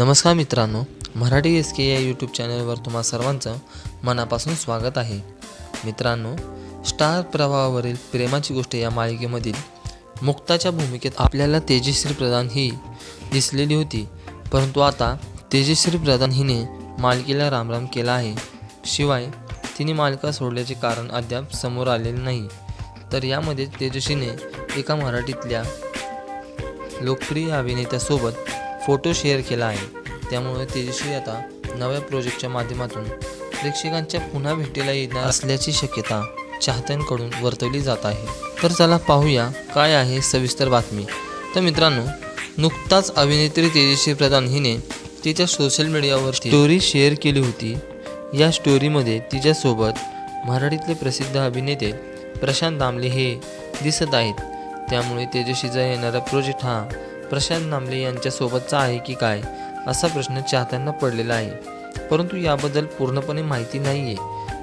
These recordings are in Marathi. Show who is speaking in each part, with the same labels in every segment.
Speaker 1: नमस्कार मित्रांनो मराठी एस के या यूट्यूब चॅनलवर तुम्हा सर्वांचं मनापासून स्वागत आहे. मित्रांनो स्टार प्रवाहावरील प्रेमाची गोष्ट या मालिकेमधील मुक्ताच्या भूमिकेत आपल्याला तेजश्री प्रधान ही दिसलेली होती. परंतु आता तेजश्री प्रधान हिने मालिकेला रामराम केला आहे. शिवाय तिने मालिका सोडल्याचे कारण अद्याप समोर आलेले नाही. तर यामध्ये तेजस्वीने एका मराठीतल्या लोकप्रिय अभिनेत्यासोबत फोटो शेअर केला आहे. त्यामुळे तेजस्वी आता नव्या प्रोजेक्टच्या माध्यमातून प्रेक्षकांच्या पुन्हा भेटीला येणार असल्याची शक्यता चाहत्यांकडून वर्तवली जात आहे. तर चला पाहूया काय आहे सविस्तर बातमी. तर मित्रांनो नुकताच अभिनेत्री तेजस्वी प्रधान हिने तिच्या सोशल मीडियावर स्टोरी शेअर केली होती. या स्टोरीमध्ये तिच्यासोबत मराठीतले प्रसिद्ध अभिनेते प्रशांत दामले हे दिसत आहेत. त्यामुळे तेजस्वीचा येणारा प्रोजेक्ट हा प्रशांत नामले यांच्यासोबतचा आहे की काय असा प्रश्न चाहत्यांना पडलेला आहे. परंतु याबद्दल पूर्णपणे माहिती नाही आहे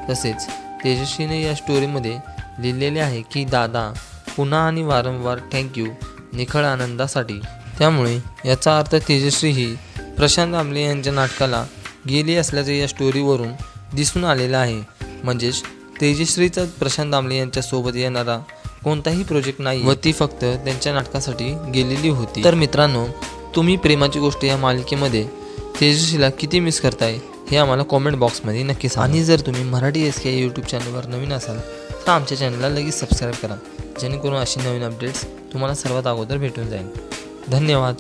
Speaker 1: तसेच तेजस्वीने या स्टोरीमध्ये लिहिलेले आहे की दादा पुन्हा आणि वारंवार थँक्यू निखळ आनंदासाठी. त्यामुळे याचा अर्थ तेजस्वी ही प्रशांत आमले यांच्या नाटकाला गेली असल्याचं या स्टोरीवरून दिसून आलेलं आहे. म्हणजेच तेजश्रीचा प्रशांत दामले यांच्यासोबत येणारा कोणताही प्रोजेक्ट नाही व ती फक्त त्यांच्या नाटकासाठी गेलेली होती. तर मित्रांनो तुम्ही प्रेमाची गोष्ट या मालिकेमध्ये तेजस्वीला किती मिस करताय हे आम्हाला कॉमेंट बॉक्समध्ये नक्की सांगा. आणि जर तुम्ही मराठी एस के यूट्यूब चॅनलवर नवीन असाल तर आमच्या चॅनलला लगेच सबस्क्राईब करा. जेणेकरून अशी नवीन अपडेट्स तुम्हाला सर्वात अगोदर भेटून जाईल. धन्यवाद.